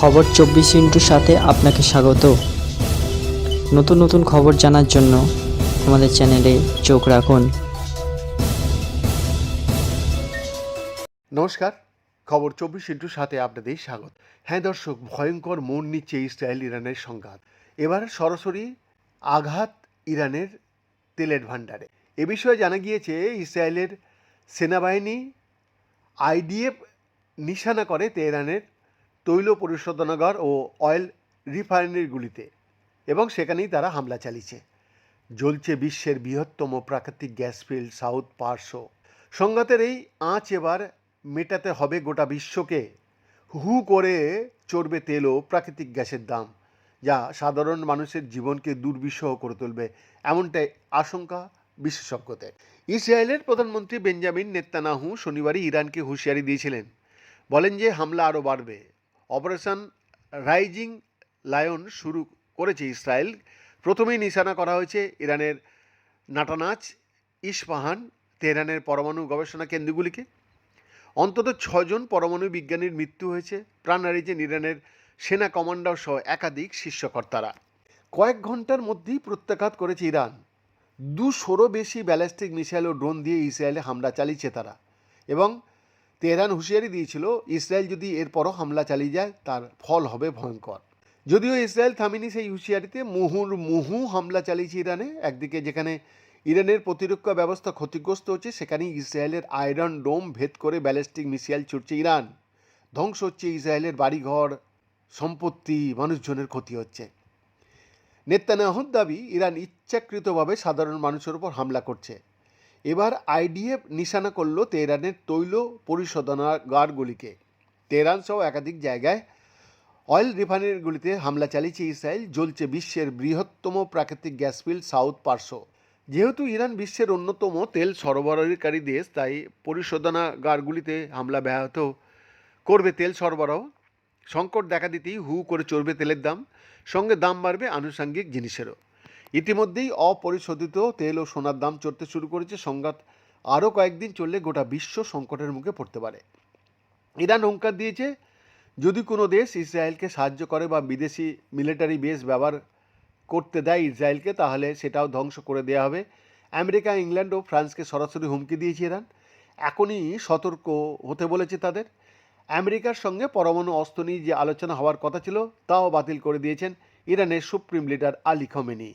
খবর চব্বিশ ইন্টুর সাথে আপনাকে স্বাগত। নতুন নতুন খবর জানার জন্য আমাদের চ্যানেলে চোখ রাখুন। নমস্কার, খবর চব্বিশ ইন্টুর সাথে আপনাদের স্বাগত। হ্যাঁ দর্শক, ভয়ঙ্কর মন নিচ্ছে ইসরায়েল ইরানের সংঘাত। এবার সরাসরি আঘাত ইরানের তেলের ভাণ্ডারে। এ বিষয়ে জানা গিয়েছে, ইসরায়েলের সেনাবাহিনী আইডিএফ নিশানা করে তেহরানের তৈল পরিশোধনাগার ও অয়েল রিফাইনারিগুলিতে এবং সেখানেই তারা হামলা চালিয়েছে। জ্বলছে বিশ্বের বৃহত্তম প্রাকৃতিক গ্যাস ফিল্ড সাউথ পার্শ্ব। সংঘাতের এই আঁচ এবার মেটাতে হবে গোটা বিশ্বকে। হু করে চড়বে তেল ও প্রাকৃতিক গ্যাসের দাম, যা সাধারণ মানুষের জীবনকে দুর্বিষহ করে তুলবে, এমনটাই আশঙ্কা বিশেষজ্ঞদের। ইসরায়েলের প্রধানমন্ত্রী বেঞ্জামিন নেত্তানাহু শনিবারই ইরানকে হুঁশিয়ারি দিয়েছিলেন। বলেন যে হামলা আরও বাড়বে। অপারেশন রাইজিং লায়ন শুরু করেছে ইসরায়েল। প্রথমেই নিশানা করা হয়েছে ইরানের নাটানাচ ইস্পাহান, তেহরানের পরমাণু গবেষণা কেন্দ্রগুলিকে। অন্তত ছজন পরমাণু বিজ্ঞানীর মৃত্যু হয়েছে। প্রাণ হারিয়েছেন ইরানের সেনা কমান্ডার সহ একাধিক শীর্ষকর্তারা। কয়েক ঘণ্টার মধ্যেই প্রত্যাঘাত করেছে ইরান। দুশোরও বেশি ব্যালিস্টিক মিসাইল ও ড্রোন দিয়ে ইসরায়েলে হামলা চালিয়েছে তারা এবং তেহরান হুঁশিয়ারি দিয়েছিল, ইসরায়েল যদি এরপরও হামলা চালিয়ে যায়, তার ফল হবে ভয়ঙ্কর। যদিও ইসরায়েল থামিনি সেই হুঁশিয়ারিতে, মুহুর মুহু হামলা চালিয়েছে ইরানে। একদিকে যেখানে ইরানের প্রতিরক্ষা ব্যবস্থা ক্ষতিগ্রস্ত হচ্ছে, সেখানেই ইসরায়েলের আয়রন ডোম ভেদ করে ব্যালিস্টিক মিসাইল ছুটছে ইরান। ধ্বংস হচ্ছে ইসরায়েলের বাড়িঘর, সম্পত্তি, মানুষজনের ক্ষতি হচ্ছে। নেতানাহুর দাবি, ইরান ইচ্ছাকৃতভাবে সাধারণ মানুষের উপর হামলা করছে। এবার আইডিএফ নিশানা করল তেহরানের তৈল পরিশোধনাগারগুলিকে। তেহরান সহ একাধিক জায়গায় অয়েল রিফাইনারিগুলিতে হামলা চালিয়েছে ইসরায়েল, জ্বলছে বিশ্বের বৃহত্তম প্রাকৃতিক গ্যাস ফিল্ড সাউথ পার্শ্ব। যেহেতু ইরান বিশ্বের অন্যতম তেল সরবরাহকারী দেশ, তাই পরিশোধনাগারগুলিতে হামলা ব্যাহত করবে তেল সরবরাহ। সংকট দেখা দিতেই হু করে চড়বে তেলের দাম। সঙ্গে দাম বাড়বে আনুষঙ্গিক জিনিসেরও। ইতিমধ্যেই অপরিশোধিত তেল ও সোনার দাম চড়তে শুরু করেছে। সংঘাত আরও কয়েকদিন চললে গোটা বিশ্ব সংকটের মুখে পড়তে পারে। ইরান হুঙ্কার দিয়েছে, যদি কোনো দেশ ইসরায়েলকে সাহায্য করে বা বিদেশি মিলিটারি বেস ব্যবহার করতে দেয় ইসরায়েলকে, তাহলে সেটাও ধ্বংস করে দেওয়া হবে। আমেরিকা, ইংল্যান্ড ও ফ্রান্সকে সরাসরি হুমকি দিয়েছে ইরান। এখনই সতর্ক হতে বলেছে তাদের। আমেরিকার সঙ্গে পরমাণু অস্ত্র নিয়ে যে আলোচনা হওয়ার কথা ছিল, তাও বাতিল করে দিয়েছেন ইরানের supreme leader Ali Khamenei.